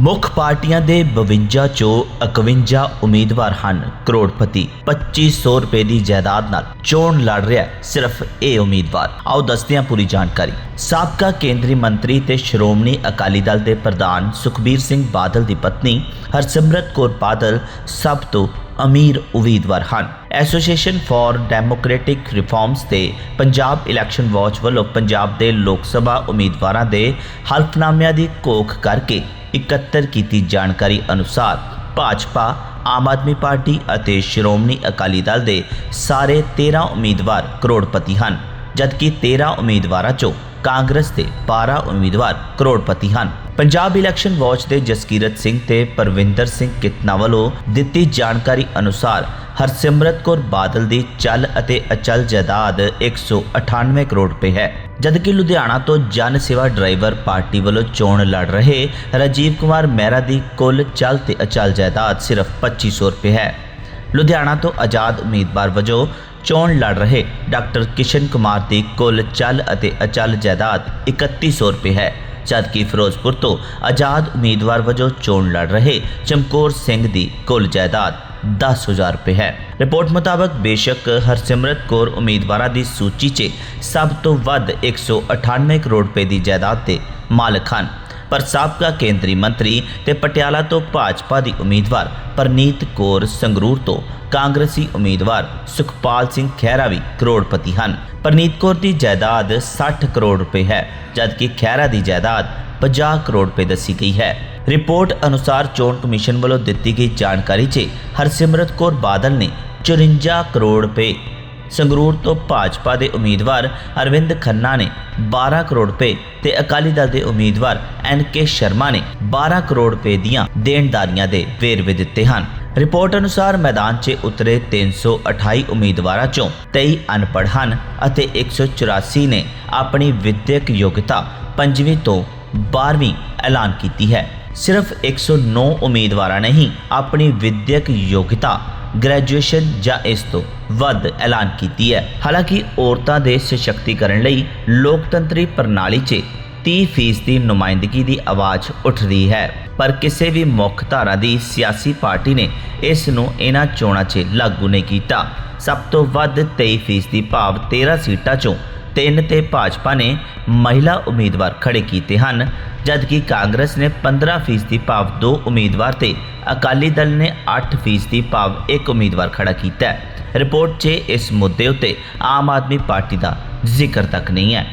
ਮੁੱਖ ਪਾਰਟੀਆਂ ਦੇ 52 ਚੋਂ 51 ਉਮੀਦਵਾਰ ਹਨ ਕਰੋੜਪਤੀ। 2500 ਰੁਪਏ ਦੀ ਜਾਇਦਾਦ ਨਾਲ ਚੋਣ ਲੜ ਰਿਹਾ ਸਿਰਫ ਇਹ ਉਮੀਦਵਾਰ। ਆਓ ਦੱਸਦੇ ਹਾਂ ਪੂਰੀ ਜਾਣਕਾਰੀ। ਸਾਬਕਾ ਕੇਂਦਰੀ ਮੰਤਰੀ ਤੇ ਸ਼੍ਰੋਮਣੀ ਅਕਾਲੀ ਦਲ ਦੇ ਪ੍ਰਧਾਨ ਸੁਖਬੀਰ ਸਿੰਘ ਬਾਦਲ ਦੀ ਪਤਨੀ ਹਰਸਿਮਰਤ ਕੌਰ ਬਾਦਲ ਸਭ ਤੋਂ ਅਮੀਰ ਉਮੀਦਵਾਰ ਹਨ। ਐਸੋਸੀਏਸ਼ਨ ਫਾਰ ਡੈਮੋਕ੍ਰੈਟਿਕ ਰਿਫਾਰਮਸ ਤੇ ਪੰਜਾਬ ਇਲੈਕਸ਼ਨ ਵਾਚ ਵੱਲੋਂ ਪੰਜਾਬ ਦੇ ਲੋਕ ਸਭਾ ਉਮੀਦਵਾਰਾਂ ਦੇ ਹਲਫਨਾਮਿਆਂ ਦੀ ਘੋਖ ਕਰਕੇ ਇਕੱਤਰ ਕੀਤੀ ਜਾਣਕਾਰੀ ਅਨੁਸਾਰ ਭਾਜਪਾ, ਆਮ ਆਦਮੀ ਪਾਰਟੀ ਅਤੇ ਸ਼੍ਰੋਮਣੀ ਅਕਾਲੀ ਦਲ ਦੇ ਸਾਰੇ 13 ਉਮੀਦਵਾਰ ਕਰੋੜਪਤੀ ਹਨ, ਜਦਕਿ 13 ਉਮੀਦਵਾਰਾਂ ਚੋਂ ਕਾਂਗਰਸ ਦੇ 12 ਉਮੀਦਵਾਰ ਕਰੋੜਪਤੀ ਹਨ। ਪੰਜਾਬ ਇਲੈਕਸ਼ਨ ਵਾਚ ਦੇ ਜਸਕੀਰਤ ਸਿੰਘ ਤੇ ਪਰਵਿੰਦਰ ਸਿੰਘ ਕਿਤਨਾ ਵੱਲੋਂ ਦਿੱਤੀ ਜਾਣਕਾਰੀ ਅਨੁਸਾਰ ਹਰਸਿਮਰਤ ਕੌਰ ਬਾਦਲ ਦੀ ਚੱਲ ਅਤੇ ਅਚਲ ਜਾਇਦਾਦ 198 ਕਰੋੜ ਰੁਪਏ ਹੈ। ਜਦਕਿ ਲੁਧਿਆਣਾ ਤੋਂ ਜਨ ਸੇਵਾ ਡਰਾਈਵਰ ਪਾਰਟੀ ਵੱਲੋਂ ਚੋਣ ਲੜ ਰਹੇ ਰਾਜੀਵ ਕੁਮਾਰ ਮਹਿਰਾ ਦੀ ਕੁੱਲ ਚੱਲ ਤੇ ਅਚਲ ਜਾਇਦਾਦ ਸਿਰਫ 2500 ਰੁਪਏ ਹੈ। ਲੁਧਿਆਣਾ ਤੋਂ ਆਜ਼ਾਦ ਉਮੀਦਵਾਰ ਵਜੋਂ ਚੋਣ ਲੜ ਰਹੇ ਡਾਕਟਰ ਕਿਸ਼ਨ ਕੁਮਾਰ ਦੀ ਕੁੱਲ ਚੱਲ ਅਤੇ ਅਚਲ ਜਾਇਦਾਦ 3100 ਰੁਪਏ ਹੈ। ਜਦਕਿ ਫਿਰੋਜ਼ਪੁਰ ਤੋਂ ਆਜ਼ਾਦ ਉਮੀਦਵਾਰ ਵਜੋਂ ਚੋਣ ਲੜ ਰਹੇ ਚਮਕੌਰ ਸਿੰਘ ਦੀ ਕੁੱਲ ਜਾਇਦਾਦ 10000 ਰੁਪਏ ਹੈ। ਰਿਪੋਰਟ ਮੁਤਾਬਕ ਬੇਸ਼ੱਕ ਹਰਸਿਮਰਤ ਕੌਰ ਉਮੀਦਵਾਰਾਂ ਦੀ ਸੂਚੀ 'ਚ ਸਭ ਤੋਂ ਵੱਧ 198 ਕਰੋੜ ਰੁਪਏ ਦੀ ਜਾਇਦਾਦ ਦੇ ਮਾਲਕ ਹਨ। ਪਰ ਸਾਬਕਾ ਕੇਂਦਰੀ ਮੰਤਰੀ ਤੇ ਪਟਿਆਲਾ ਤੋਂ ਭਾਜਪਾ ਦੀ ਉਮੀਦਵਾਰ ਪਰਨੀਤ ਕੌਰ ਸੰਗਰੂਰ ਤੋਂ ਕਾਂਗਰਸੀ ਉਮੀਦਵਾਰ ਸੁਖਪਾਲ ਸਿੰਘ ਖਹਿਰਾ ਵੀ ਕਰੋੜਪਤੀ ਹਨ। ਪਰਨੀਤ ਕੌਰ ਦੀ ਜਾਇਦਾਦ 60 ਕਰੋੜ ਰੁਪਏ ਹੈ, ਜਦਕਿ ਖਹਿਰਾ ਦੀ ਜਾਇਦਾਦ 50 ਕਰੋੜ ਰੁਪਏ ਦੱਸੀ ਗਈ ਹੈ। ਰਿਪੋਰਟ ਅਨੁਸਾਰ ਚੋਣ ਕਮਿਸ਼ਨ ਵੱਲੋਂ ਦਿੱਤੀ ਗਈ ਜਾਣਕਾਰੀ 'ਚ ਹਰਸਿਮਰਤ ਕੌਰ ਬਾਦਲ ਨੇ 54 ਕਰੋੜ ਰੁਪਏ ਸੰਗਰੂਰ ਤੋਂ ਭਾਜਪਾ ਦੇ ਉਮੀਦਵਾਰ ਅਰਵਿੰਦ ਖੰਨਾ ਨੇ 12 ਕਰੋੜ ਰੁਪਏ ਤੇ ਅਕਾਲੀ ਦਲ ਦੇ ਉਮੀਦਵਾਰ ਐਨ ਕੇ ਸ਼ਰਮਾ ਨੇ 12 ਕਰੋੜ ਰੁਪਏ ਦੀਆਂ ਦੇਣਦਾਰੀਆਂ ਦੇ ਵੇਰਵੇ ਦਿੱਤੇ ਹਨ। ਰਿਪੋਰਟ ਅਨੁਸਾਰ ਮੈਦਾਨ 'ਚ ਉਤਰੇ 328 ਉਮੀਦਵਾਰਾਂ ਚੋਂ 23 ਅਨਪੜ੍ਹ ਹਨ ਅਤੇ 184 ਨੇ ਆਪਣੀ ਵਿਦਿਅਕ ਯੋਗਤਾ 5ਵੀਂ ਤੋਂ 12ਵੀਂ ਐਲਾਨ ਕੀਤੀ ਹੈ। ਸਿਰਫ 109 ਉਮੀਦਵਾਰਾਂ ਨੇ ਹੀ ਆਪਣੀ ਵਿਦਿਅਕ ਯੋਗਤਾ ਗ੍ਰੈਜੂਏਸ਼ਨ ਜਾਂ ਇਸ ਤੋਂ ਵੱਧ ਐਲਾਨ ਕੀਤੀ ਹੈ। ਹਾਲਾਂਕਿ ਔਰਤਾਂ ਦੇ ਸਸ਼ਕਤੀਕਰਨ ਲਈ ਲੋਕਤੰਤਰੀ ਪ੍ਰਣਾਲੀ 'ਚ 30% ਦੀ ਨੁਮਾਇੰਦਗੀ ਦੀ ਆਵਾਜ਼ ਉੱਠ ਰਹੀ ਹੈ। ਪਰ ਕਿਸੇ ਵੀ ਮੁੱਖ ਧਾਰਾ ਦੀ ਸਿਆਸੀ ਪਾਰਟੀ ਨੇ ਇਸ ਨੂੰ ਇਹਨਾਂ ਚੋਣਾਂ 'ਚ ਲਾਗੂ ਨਹੀਂ ਕੀਤਾ। ਸਭ ਤੋਂ ਵੱਧ 23% ਦੀ ਭਾਵ 13 ਸੀਟਾਂ 'ਚੋਂ ਤਿੰਨ ਤੇ ਭਾਜਪਾ ਨੇ ਮਹਿਲਾ ਉਮੀਦਵਾਰ ਖੜੇ ਕੀਤੇ ਹਨ, ਜਦਕਿ ਕਾਂਗਰਸ ਨੇ 15% ਭਾਵ 2 ਉਮੀਦਵਾਰ ਤੇ ਅਕਾਲੀ ਦਲ ਨੇ 8% ਭਾਵ 1 ਉਮੀਦਵਾਰ ਖੜਾ ਕੀਤਾ ਹੈ। ਰਿਪੋਰਟ 'ਚ ਇਸ ਮੁੱਦੇ ਉੱਤੇ ਆਮ ਆਦਮੀ ਪਾਰਟੀ ਦਾ ਜ਼ਿਕਰ ਤੱਕ ਨਹੀਂ ਹੈ।